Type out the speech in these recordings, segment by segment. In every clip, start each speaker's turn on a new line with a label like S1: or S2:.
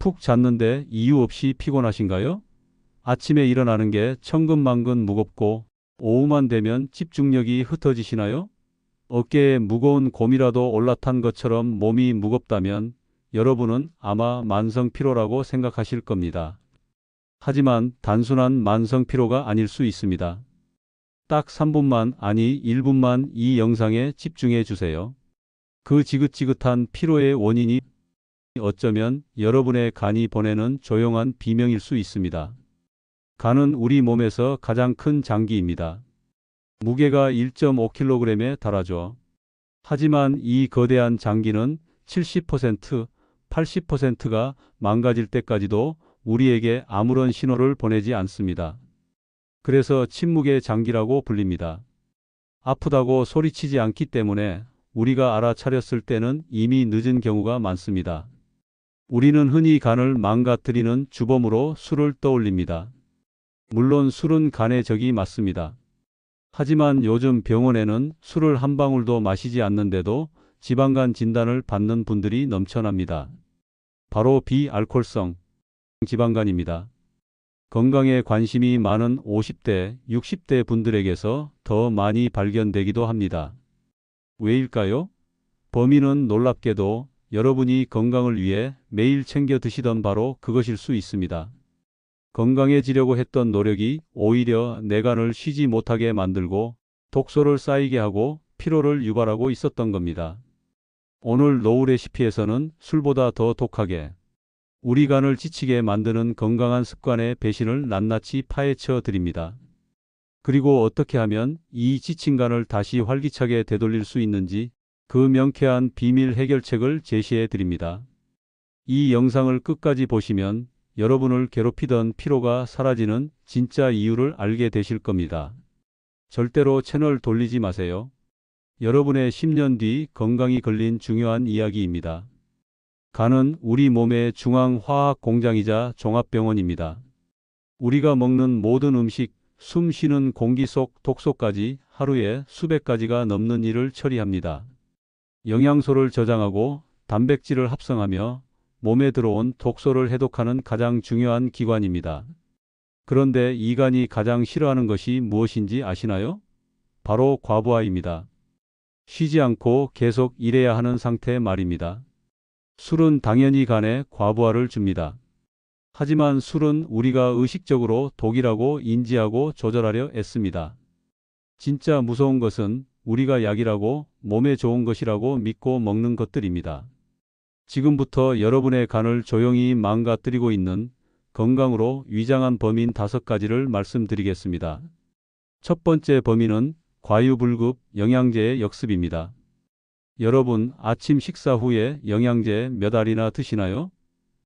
S1: 푹 잤는데 이유 없이 피곤하신가요? 아침에 일어나는 게 천근만근 무겁고 오후만 되면 집중력이 흩어지시나요? 어깨에 무거운 곰이라도 올라탄 것처럼 몸이 무겁다면 여러분은 아마 만성 피로라고 생각하실 겁니다. 하지만 단순한 만성 피로가 아닐 수 있습니다. 딱 3분만 아니 1분만 이 영상에 집중해 주세요. 그 지긋지긋한 피로의 원인이 어쩌면 여러분의 간이 보내는 조용한 비명일 수 있습니다. 간은 우리 몸에서 가장 큰 장기입니다. 무게가 1.5kg에 달하죠. 하지만 이 거대한 장기는 70%, 80%가 망가질 때까지도 우리에게 아무런 신호를 보내지 않습니다. 그래서 침묵의 장기라고 불립니다. 아프다고 소리치지 않기 때문에 우리가 알아차렸을 때는 이미 늦은 경우가 많습니다. 우리는 흔히 간을 망가뜨리는 주범으로 술을 떠올립니다. 물론 술은 간의 적이 맞습니다. 하지만 요즘 병원에는 술을 한 방울도 마시지 않는데도 지방간 진단을 받는 분들이 넘쳐납니다. 바로 비알콜성 지방간입니다. 건강에 관심이 많은 50대, 60대 분들에게서 더 많이 발견되기도 합니다. 왜일까요? 범인은 놀랍게도 여러분이 건강을 위해 매일 챙겨 드시던 바로 그것일 수 있습니다. 건강해지려고 했던 노력이 오히려 내 간을 쉬지 못하게 만들고 독소를 쌓이게 하고 피로를 유발하고 있었던 겁니다. 오늘 노우 레시피에서는 술보다 더 독하게 우리 간을 지치게 만드는 건강한 습관의 배신을 낱낱이 파헤쳐 드립니다. 그리고 어떻게 하면 이 지친 간을 다시 활기차게 되돌릴 수 있는지 그 명쾌한 비밀 해결책을 제시해 드립니다. 이 영상을 끝까지 보시면 여러분을 괴롭히던 피로가 사라지는 진짜 이유를 알게 되실 겁니다. 절대로 채널 돌리지 마세요. 여러분의 10년 뒤 건강이 걸린 중요한 이야기입니다. 간은 우리 몸의 중앙화학 공장이자 종합병원입니다. 우리가 먹는 모든 음식, 숨 쉬는 공기 속 독소까지 하루에 수백 가지가 넘는 일을 처리합니다. 영양소를 저장하고 단백질을 합성하며 몸에 들어온 독소를 해독하는 가장 중요한 기관입니다. 그런데 이 간이 가장 싫어하는 것이 무엇인지 아시나요? 바로 과부하입니다. 쉬지 않고 계속 일해야 하는 상태 말입니다. 술은 당연히 간에 과부하를 줍니다. 하지만 술은 우리가 의식적으로 독이라고 인지하고 조절하려 애씁니다. 진짜 무서운 것은 우리가 약이라고 몸에 좋은 것이라고 믿고 먹는 것들입니다. 지금부터 여러분의 간을 조용히 망가뜨리고 있는 건강으로 위장한 범인 다섯 가지를 말씀드리겠습니다. 첫 번째 범인은 과유불급 영양제의 역습입니다. 여러분 아침 식사 후에 영양제 몇 알이나 드시나요?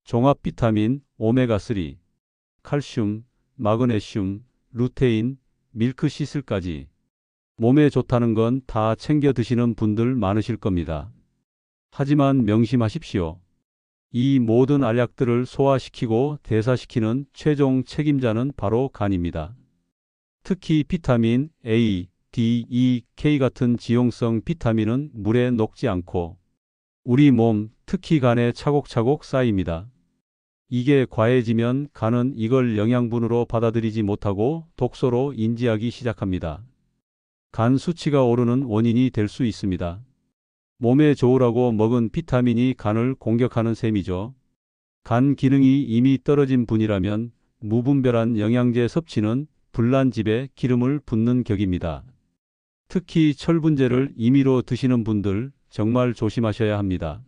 S1: 종합 비타민, 오메가3, 칼슘, 마그네슘, 루테인, 밀크시슬까지 몸에 좋다는 건 다 챙겨 드시는 분들 많으실 겁니다. 하지만 명심하십시오. 이 모든 알약들을 소화시키고 대사시키는 최종 책임자는 바로 간입니다. 특히 비타민 A, D, E, K 같은 지용성 비타민은 물에 녹지 않고 우리 몸, 특히 간에 차곡차곡 쌓입니다. 이게 과해지면 간은 이걸 영양분으로 받아들이지 못하고 독소로 인지하기 시작합니다. 간 수치가 오르는 원인이 될 수 있습니다. 몸에 좋으라고 먹은 비타민이 간을 공격하는 셈이죠. 간 기능이 이미 떨어진 분이라면 무분별한 영양제 섭취는 불난집에 기름을 붓는 격입니다. 특히 철분제를 임의로 드시는 분들 정말 조심하셔야 합니다.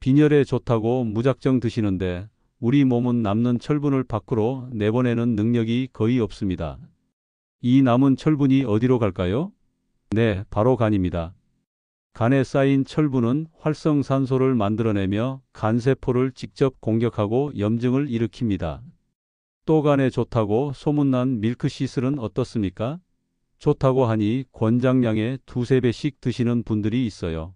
S1: 빈혈에 좋다고 무작정 드시는데 우리 몸은 남는 철분을 밖으로 내보내는 능력이 거의 없습니다. 이 남은 철분이 어디로 갈까요? 네, 바로 간입니다. 간에 쌓인 철분은 활성산소를 만들어내며 간세포를 직접 공격하고 염증을 일으킵니다. 또 간에 좋다고 소문난 밀크시슬은 어떻습니까? 좋다고 하니 권장량의 두세 배씩 드시는 분들이 있어요.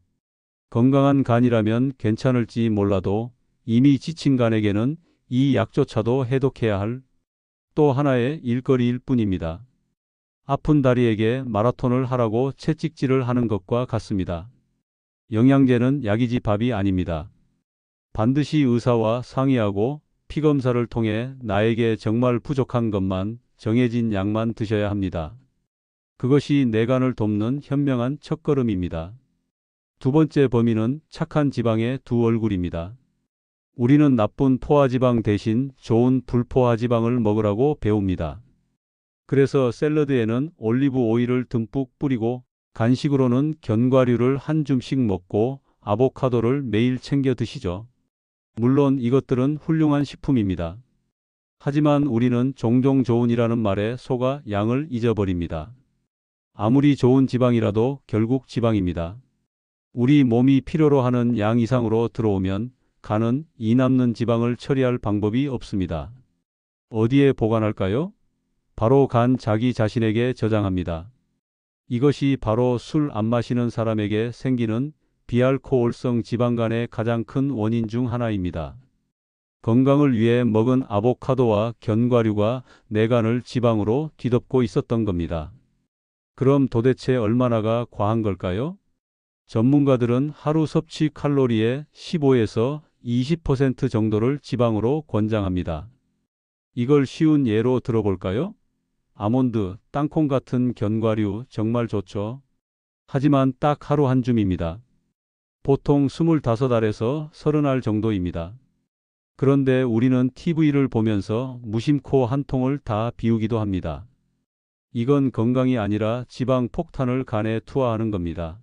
S1: 건강한 간이라면 괜찮을지 몰라도 이미 지친 간에게는 이 약조차도 해독해야 할 또 하나의 일거리일 뿐입니다. 아픈 다리에게 마라톤을 하라고 채찍질을 하는 것과 같습니다. 영양제는 약이지 밥이 아닙니다. 반드시 의사와 상의하고 피 검사를 통해 나에게 정말 부족한 것만 정해진 양만 드셔야 합니다. 그것이 내간을 돕는 현명한 첫걸음입니다. 두 번째 범위는 착한 지방의 두 얼굴입니다. 우리는 나쁜 포화지방 대신 좋은 불포화지방을 먹으라고 배웁니다. 그래서 샐러드에는 올리브 오일을 듬뿍 뿌리고 간식으로는 견과류를 한 줌씩 먹고 아보카도를 매일 챙겨 드시죠. 물론 이것들은 훌륭한 식품입니다. 하지만 우리는 종종 좋은이라는 말에 속아 양을 잊어버립니다. 아무리 좋은 지방이라도 결국 지방입니다. 우리 몸이 필요로 하는 양 이상으로 들어오면 간은 이 남는 지방을 처리할 방법이 없습니다. 어디에 보관할까요? 바로 간 자기 자신에게 저장합니다. 이것이 바로 술 안 마시는 사람에게 생기는 비알코올성 지방간의 가장 큰 원인 중 하나입니다. 건강을 위해 먹은 아보카도와 견과류가 내 간을 지방으로 뒤덮고 있었던 겁니다. 그럼 도대체 얼마나가 과한 걸까요? 전문가들은 하루 섭취 칼로리의 15에서 20% 정도를 지방으로 권장합니다. 이걸 쉬운 예로 들어볼까요? 아몬드, 땅콩 같은 견과류 정말 좋죠. 하지만 딱 하루 한 줌입니다. 보통 25알에서 30알 정도입니다. 그런데 우리는 TV를 보면서 무심코 한 통을 다 비우기도 합니다. 이건 건강이 아니라 지방 폭탄을 간에 투하하는 겁니다.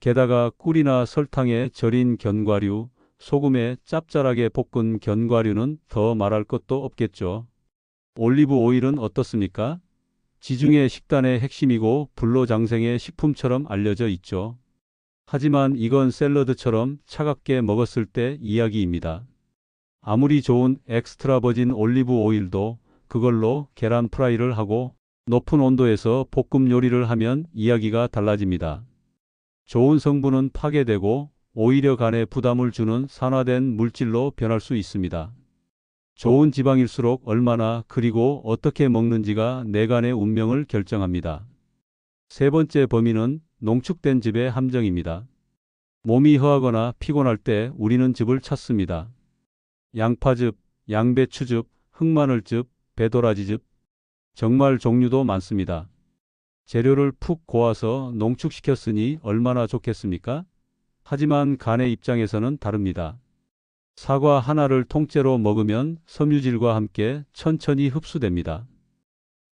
S1: 게다가 꿀이나 설탕에 절인 견과류, 소금에 짭짤하게 볶은 견과류는 더 말할 것도 없겠죠. 올리브 오일은 어떻습니까? 지중해 식단의 핵심이고 불로장생의 식품처럼 알려져 있죠. 하지만 이건 샐러드처럼 차갑게 먹었을 때 이야기입니다. 아무리 좋은 엑스트라 버진 올리브 오일도 그걸로 계란 프라이를 하고 높은 온도에서 볶음 요리를 하면 이야기가 달라집니다. 좋은 성분은 파괴되고 오히려 간에 부담을 주는 산화된 물질로 변할 수 있습니다. 좋은 지방일수록 얼마나 그리고 어떻게 먹는지가 내 간의 운명을 결정합니다. 세 번째 범위는 농축된 즙의 함정입니다. 몸이 허하거나 피곤할 때 우리는 즙을 찾습니다. 양파즙, 양배추즙, 흑마늘즙, 배도라지즙, 정말 종류도 많습니다. 재료를 푹 고아서 농축시켰으니 얼마나 좋겠습니까? 하지만 간의 입장에서는 다릅니다. 사과 하나를 통째로 먹으면 섬유질과 함께 천천히 흡수됩니다.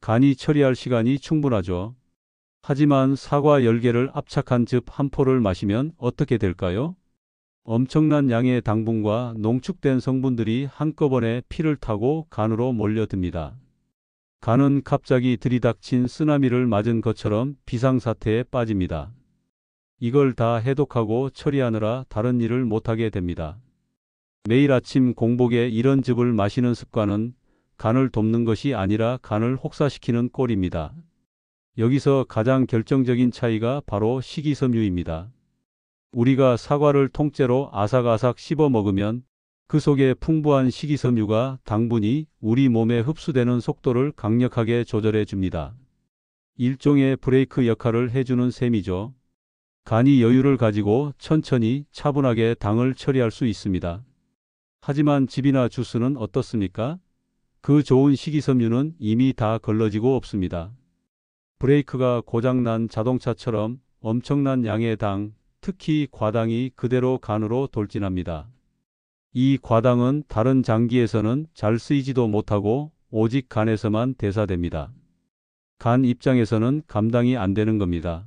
S1: 간이 처리할 시간이 충분하죠. 하지만 사과 10개를 압착한 즙 한 포를 마시면 어떻게 될까요? 엄청난 양의 당분과 농축된 성분들이 한꺼번에 피를 타고 간으로 몰려듭니다. 간은 갑자기 들이닥친 쓰나미를 맞은 것처럼 비상사태에 빠집니다. 이걸 다 해독하고 처리하느라 다른 일을 못하게 됩니다. 매일 아침 공복에 이런 즙을 마시는 습관은 간을 돕는 것이 아니라 간을 혹사시키는 꼴입니다. 여기서 가장 결정적인 차이가 바로 식이섬유입니다. 우리가 사과를 통째로 아삭아삭 씹어 먹으면 그 속에 풍부한 식이섬유가 당분이 우리 몸에 흡수되는 속도를 강력하게 조절해 줍니다. 일종의 브레이크 역할을 해주는 셈이죠. 간이 여유를 가지고 천천히 차분하게 당을 처리할 수 있습니다. 하지만 즙이나 주스는 어떻습니까? 그 좋은 식이섬유는 이미 다 걸러지고 없습니다. 브레이크가 고장난 자동차처럼 엄청난 양의 당, 특히 과당이 그대로 간으로 돌진합니다. 이 과당은 다른 장기에서는 잘 쓰이지도 못하고 오직 간에서만 대사됩니다. 간 입장에서는 감당이 안 되는 겁니다.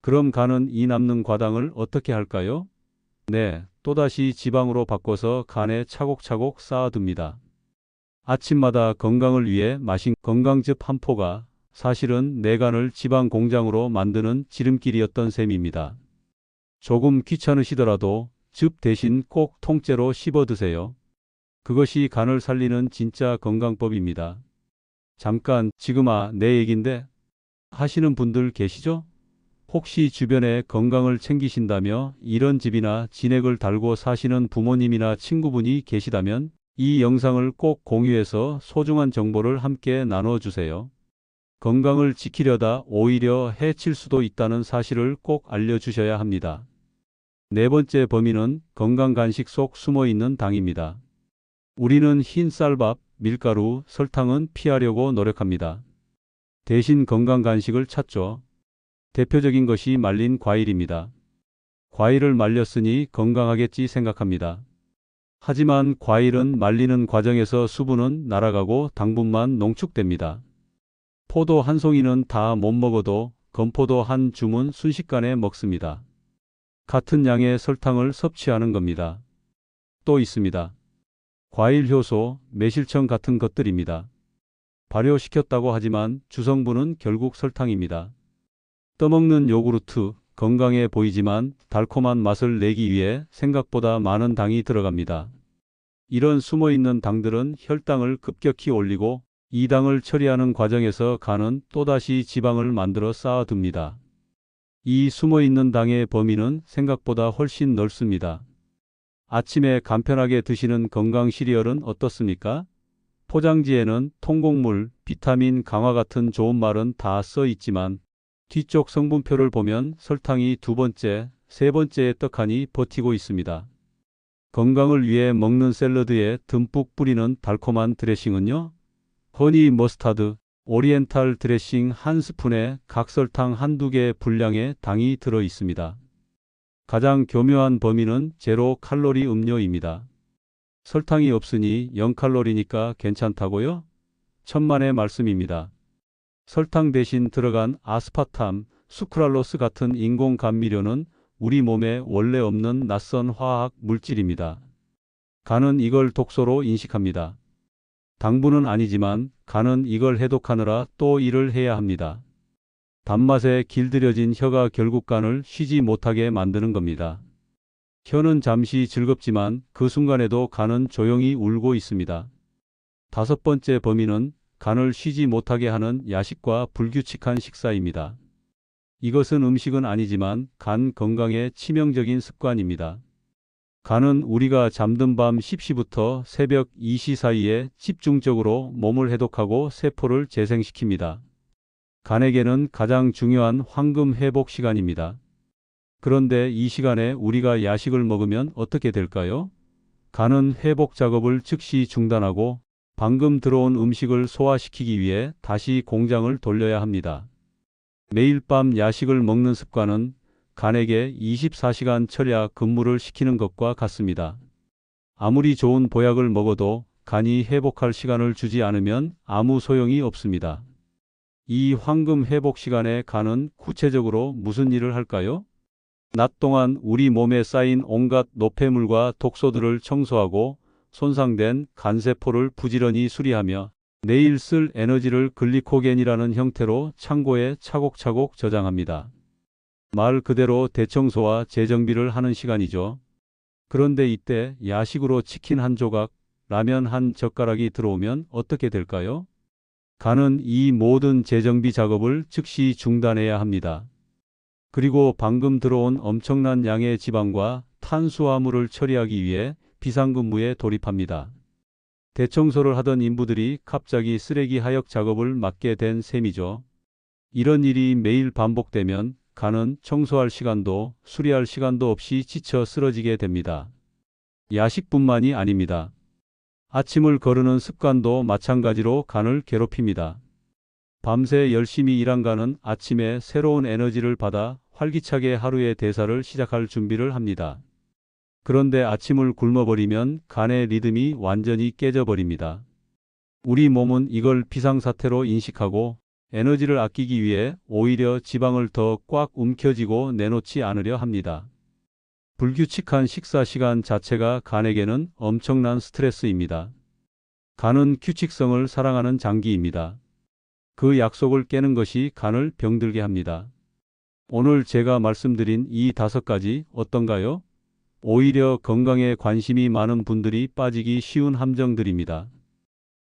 S1: 그럼 간은 이 남는 과당을 어떻게 할까요? 네, 또다시 지방으로 바꿔서 간에 차곡차곡 쌓아둡니다. 아침마다 건강을 위해 마신 건강즙 한 포가 사실은 내 간을 지방 공장으로 만드는 지름길이었던 셈입니다. 조금 귀찮으시더라도 즙 대신 꼭 통째로 씹어 드세요. 그것이 간을 살리는 진짜 건강법입니다. 잠깐 지금 아 내 얘긴데 하시는 분들 계시죠? 혹시 주변에 건강을 챙기신다며 이런 집이나 진액을 달고 사시는 부모님이나 친구분이 계시다면 이 영상을 꼭 공유해서 소중한 정보를 함께 나눠주세요. 건강을 지키려다 오히려 해칠 수도 있다는 사실을 꼭 알려주셔야 합니다. 네 번째 범인은 건강 간식 속 숨어 있는 당입니다. 우리는 흰 쌀밥, 밀가루, 설탕은 피하려고 노력합니다. 대신 건강 간식을 찾죠. 대표적인 것이 말린 과일입니다. 과일을 말렸으니 건강하겠지 생각합니다. 하지만 과일은 말리는 과정에서 수분은 날아가고 당분만 농축됩니다. 포도 한 송이는 다 못 먹어도 건포도 한 줌은 순식간에 먹습니다. 같은 양의 설탕을 섭취하는 겁니다. 또 있습니다. 과일 효소, 매실청 같은 것들입니다. 발효시켰다고 하지만 주성분은 결국 설탕입니다. 떠먹는 요구르트, 건강해 보이지만 달콤한 맛을 내기 위해 생각보다 많은 당이 들어갑니다. 이런 숨어 있는 당들은 혈당을 급격히 올리고 이 당을 처리하는 과정에서 간은 또다시 지방을 만들어 쌓아둡니다. 이 숨어 있는 당의 범위는 생각보다 훨씬 넓습니다. 아침에 간편하게 드시는 건강 시리얼은 어떻습니까? 포장지에는 통곡물, 비타민 강화 같은 좋은 말은 다 써 있지만 뒤쪽 성분표를 보면 설탕이 두 번째, 세 번째에 떡하니 버티고 있습니다. 건강을 위해 먹는 샐러드에 듬뿍 뿌리는 달콤한 드레싱은요? 허니 머스타드, 오리엔탈 드레싱 한 스푼에 각설탕 한두 개 분량의 당이 들어 있습니다. 가장 교묘한 범위는 제로 칼로리 음료입니다. 설탕이 없으니 0칼로리니까 괜찮다고요? 천만의 말씀입니다. 설탕 대신 들어간 아스파탐, 수크랄로스 같은 인공 감미료는 우리 몸에 원래 없는 낯선 화학 물질입니다. 간은 이걸 독소로 인식합니다. 당분은 아니지만 간은 이걸 해독하느라 또 일을 해야 합니다. 단맛에 길들여진 혀가 결국 간을 쉬지 못하게 만드는 겁니다. 혀는 잠시 즐겁지만 그 순간에도 간은 조용히 울고 있습니다. 다섯 번째 범인은 간을 쉬지 못하게 하는 야식과 불규칙한 식사입니다. 이것은 음식은 아니지만 간 건강에 치명적인 습관입니다. 간은 우리가 잠든 밤 10시부터 새벽 2시 사이에 집중적으로 몸을 해독하고 세포를 재생시킵니다. 간에게는 가장 중요한 황금 회복 시간입니다. 그런데 이 시간에 우리가 야식을 먹으면 어떻게 될까요? 간은 회복 작업을 즉시 중단하고 방금 들어온 음식을 소화시키기 위해 다시 공장을 돌려야 합니다. 매일 밤 야식을 먹는 습관은 간에게 24시간 철야 근무를 시키는 것과 같습니다. 아무리 좋은 보약을 먹어도 간이 회복할 시간을 주지 않으면 아무 소용이 없습니다. 이 황금 회복 시간에 간은 구체적으로 무슨 일을 할까요? 낮 동안 우리 몸에 쌓인 온갖 노폐물과 독소들을 청소하고 손상된 간세포를 부지런히 수리하며 내일 쓸 에너지를 글리코겐이라는 형태로 창고에 차곡차곡 저장합니다. 말 그대로 대청소와 재정비를 하는 시간이죠. 그런데 이때 야식으로 치킨 한 조각, 라면 한 젓가락이 들어오면 어떻게 될까요? 간은 이 모든 재정비 작업을 즉시 중단해야 합니다. 그리고 방금 들어온 엄청난 양의 지방과 탄수화물을 처리하기 위해 비상근무에 돌입합니다. 대청소를 하던 인부들이 갑자기 쓰레기 하역 작업을 맡게 된 셈이죠. 이런 일이 매일 반복되면 간은 청소할 시간도 수리할 시간도 없이 지쳐 쓰러지게 됩니다. 야식뿐만이 아닙니다. 아침을 거르는 습관도 마찬가지로 간을 괴롭힙니다. 밤새 열심히 일한 간은 아침에 새로운 에너지를 받아 활기차게 하루의 대사를 시작할 준비를 합니다. 그런데 아침을 굶어버리면 간의 리듬이 완전히 깨져버립니다. 우리 몸은 이걸 비상사태로 인식하고 에너지를 아끼기 위해 오히려 지방을 더 꽉 움켜쥐고 내놓지 않으려 합니다. 불규칙한 식사 시간 자체가 간에게는 엄청난 스트레스입니다. 간은 규칙성을 사랑하는 장기입니다. 그 약속을 깨는 것이 간을 병들게 합니다. 오늘 제가 말씀드린 이 다섯 가지 어떤가요? 오히려 건강에 관심이 많은 분들이 빠지기 쉬운 함정들입니다.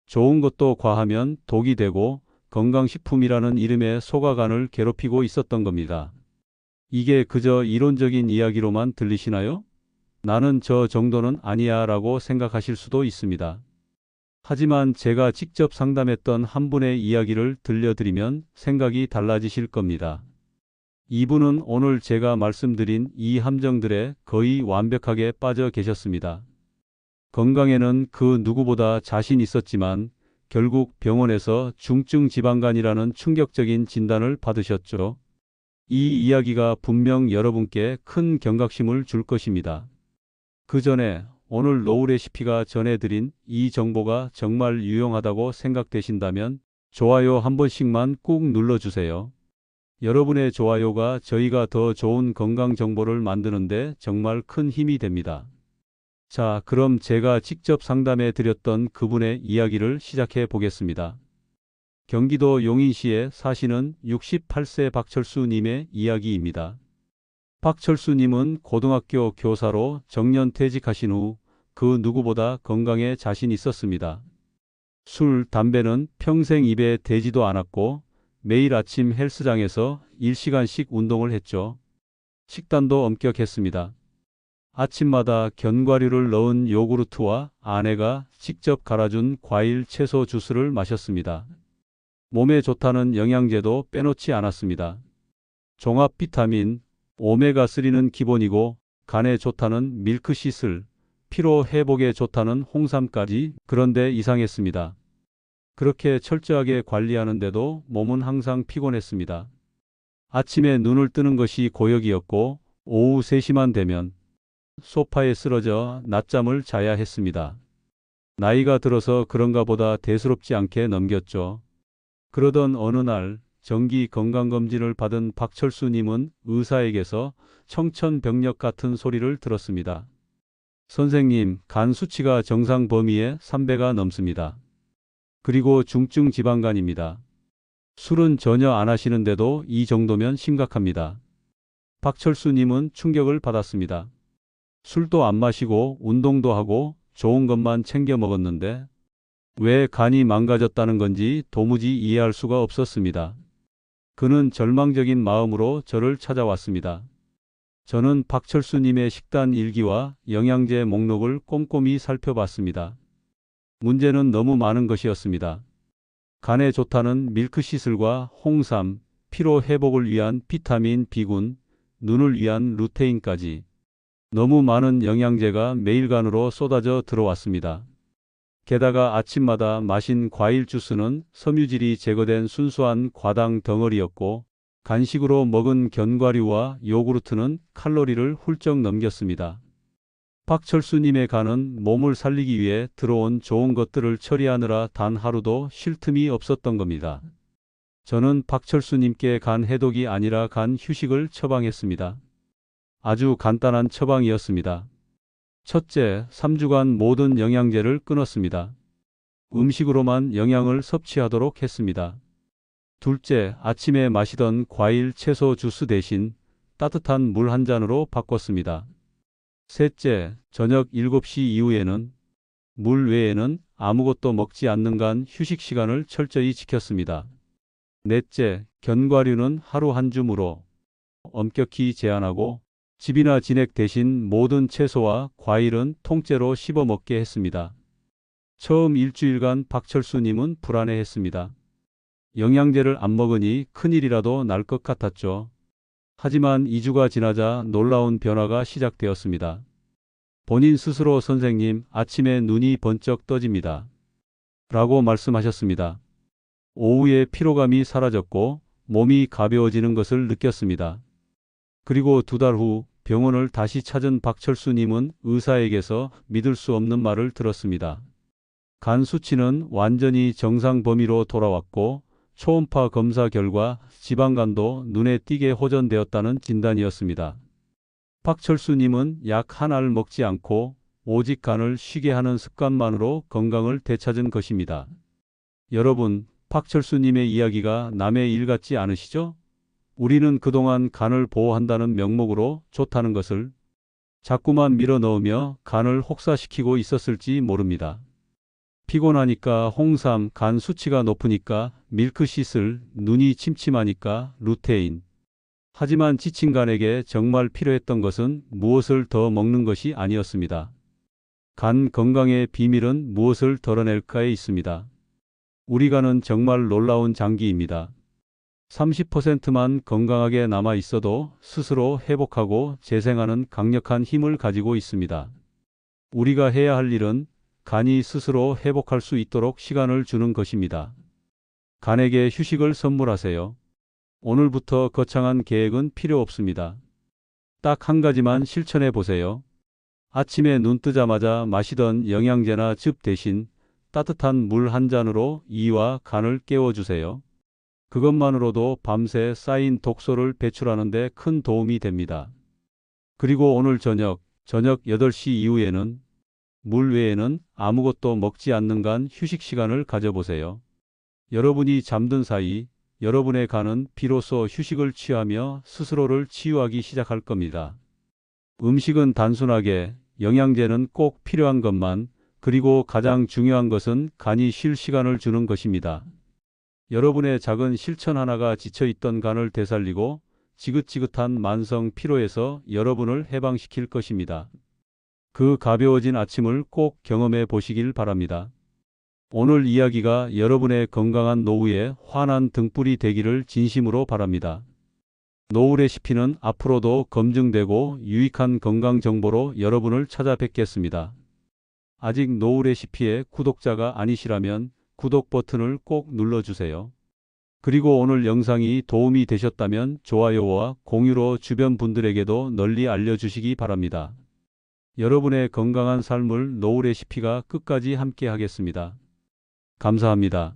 S1: 좋은 것도 과하면 독이 되고 건강식품이라는 이름의 소가간을 괴롭히고 있었던 겁니다. 이게 그저 이론적인 이야기로만 들리시나요? 나는 저 정도는 아니야 라고 생각하실 수도 있습니다. 하지만 제가 직접 상담했던 한 분의 이야기를 들려드리면 생각이 달라지실 겁니다. 이분은 오늘 제가 말씀드린 이 함정들에 거의 완벽하게 빠져 계셨습니다. 건강에는 그 누구보다 자신 있었지만 결국 병원에서 중증 지방간이라는 충격적인 진단을 받으셨죠. 이 이야기가 분명 여러분께 큰 경각심을 줄 것입니다. 그 전에 오늘 노우 레시피가 전해드린 이 정보가 정말 유용하다고 생각되신다면 좋아요 한 번씩만 꾹 눌러주세요. 여러분의 좋아요가 저희가 더 좋은 건강 정보를 만드는데 정말 큰 힘이 됩니다. 자, 그럼 제가 직접 상담해 드렸던 그분의 이야기를 시작해 보겠습니다. 경기도 용인시에 사시는 68세 박철수님의 이야기입니다. 박철수님은 고등학교 교사로 정년 퇴직하신 후 그 누구보다 건강에 자신 있었습니다. 술, 담배는 평생 입에 대지도 않았고 매일 아침 헬스장에서 1시간씩 운동을 했죠. 식단도 엄격했습니다. 아침마다 견과류를 넣은 요구르트와 아내가 직접 갈아준 과일 채소 주스를 마셨습니다. 몸에 좋다는 영양제도 빼놓지 않았습니다. 종합 비타민, 오메가3는 기본이고 간에 좋다는 밀크시슬, 피로 회복에 좋다는 홍삼까지 그런데 이상했습니다. 그렇게 철저하게 관리하는데도 몸은 항상 피곤했습니다. 아침에 눈을 뜨는 것이 고역이었고 오후 3시만 되면 소파에 쓰러져 낮잠을 자야 했습니다. 나이가 들어서 그런가 보다 대수롭지 않게 넘겼죠. 그러던 어느 날 정기 건강검진을 받은 박철수님은 의사에게서 청천벽력 같은 소리를 들었습니다. 선생님, 간 수치가 정상 범위의 3배가 넘습니다. 그리고 중증 지방간입니다. 술은 전혀 안 하시는데도 이 정도면 심각합니다. 박철수님은 충격을 받았습니다. 술도 안 마시고 운동도 하고 좋은 것만 챙겨 먹었는데 왜 간이 망가졌다는 건지 도무지 이해할 수가 없었습니다. 그는 절망적인 마음으로 저를 찾아왔습니다. 저는 박철수님의 식단 일기와 영양제 목록을 꼼꼼히 살펴봤습니다. 문제는 너무 많은 것이었습니다. 간에 좋다는 밀크시슬과 홍삼, 피로 회복을 위한 비타민 B군, 눈을 위한 루테인까지 너무 많은 영양제가 매일 간으로 쏟아져 들어왔습니다. 게다가 아침마다 마신 과일 주스는 섬유질이 제거된 순수한 과당 덩어리였고 간식으로 먹은 견과류와 요구르트는 칼로리를 훌쩍 넘겼습니다. 박철수님의 간은 몸을 살리기 위해 들어온 좋은 것들을 처리하느라 단 하루도 쉴 틈이 없었던 겁니다. 저는 박철수님께 간 해독이 아니라 간 휴식을 처방했습니다. 아주 간단한 처방이었습니다. 첫째, 3주간 모든 영양제를 끊었습니다. 음식으로만 영양을 섭취하도록 했습니다. 둘째, 아침에 마시던 과일 채소 주스 대신 따뜻한 물 한 잔으로 바꿨습니다. 셋째, 저녁 7시 이후에는 물 외에는 아무것도 먹지 않는 간 휴식 시간을 철저히 지켰습니다. 넷째, 견과류는 하루 한 줌으로 엄격히 제한하고 집이나 진액 대신 모든 채소와 과일은 통째로 씹어 먹게 했습니다. 처음 일주일간 박철수님은 불안해했습니다. 영양제를 안 먹으니 큰일이라도 날 것 같았죠. 하지만 2주가 지나자 놀라운 변화가 시작되었습니다. 본인 스스로 선생님, 아침에 눈이 번쩍 떠집니다. 라고 말씀하셨습니다. 오후에 피로감이 사라졌고 몸이 가벼워지는 것을 느꼈습니다. 그리고 두 달 후 병원을 다시 찾은 박철수님은 의사에게서 믿을 수 없는 말을 들었습니다. 간 수치는 완전히 정상 범위로 돌아왔고 초음파 검사 결과 지방간도 눈에 띄게 호전되었다는 진단이었습니다. 박철수님은 약 하나를 먹지 않고 오직 간을 쉬게 하는 습관만으로 건강을 되찾은 것입니다. 여러분, 박철수님의 이야기가 남의 일 같지 않으시죠? 우리는 그동안 간을 보호한다는 명목으로 좋다는 것을 자꾸만 밀어 넣으며 간을 혹사시키고 있었을지 모릅니다. 피곤하니까 홍삼, 간 수치가 높으니까 밀크시슬, 눈이 침침하니까 루테인. 하지만 지친 간에게 정말 필요했던 것은 무엇을 더 먹는 것이 아니었습니다. 간 건강의 비밀은 무엇을 덜어낼까에 있습니다. 우리 간은 정말 놀라운 장기입니다. 30%만 건강하게 남아 있어도 스스로 회복하고 재생하는 강력한 힘을 가지고 있습니다. 우리가 해야 할 일은 간이 스스로 회복할 수 있도록 시간을 주는 것입니다. 간에게 휴식을 선물하세요. 오늘부터 거창한 계획은 필요 없습니다. 딱 한 가지만 실천해 보세요. 아침에 눈 뜨자마자 마시던 영양제나 즙 대신 따뜻한 물 한 잔으로 이와 간을 깨워주세요. 그것만으로도 밤새 쌓인 독소를 배출하는 데 큰 도움이 됩니다. 그리고 오늘 저녁, 저녁 8시 이후에는 물 외에는 아무것도 먹지 않는 간 휴식 시간을 가져보세요. 여러분이 잠든 사이 여러분의 간은 비로소 휴식을 취하며 스스로를 치유하기 시작할 겁니다. 음식은 단순하게 영양제는 꼭 필요한 것만 그리고 가장 중요한 것은 간이 쉴 시간을 주는 것입니다. 여러분의 작은 실천 하나가 지쳐있던 간을 되살리고 지긋지긋한 만성 피로에서 여러분을 해방시킬 것입니다. 그 가벼워진 아침을 꼭 경험해 보시길 바랍니다. 오늘 이야기가 여러분의 건강한 노후에 환한 등불이 되기를 진심으로 바랍니다. 노후 레시피는 앞으로도 검증되고 유익한 건강 정보로 여러분을 찾아뵙겠습니다. 아직 노후 레시피의 구독자가 아니시라면 구독 버튼을 꼭 눌러주세요. 그리고 오늘 영상이 도움이 되셨다면 좋아요와 공유로 주변 분들에게도 널리 알려주시기 바랍니다. 여러분의 건강한 삶을 노후 레시피가 끝까지 함께 하겠습니다. 감사합니다.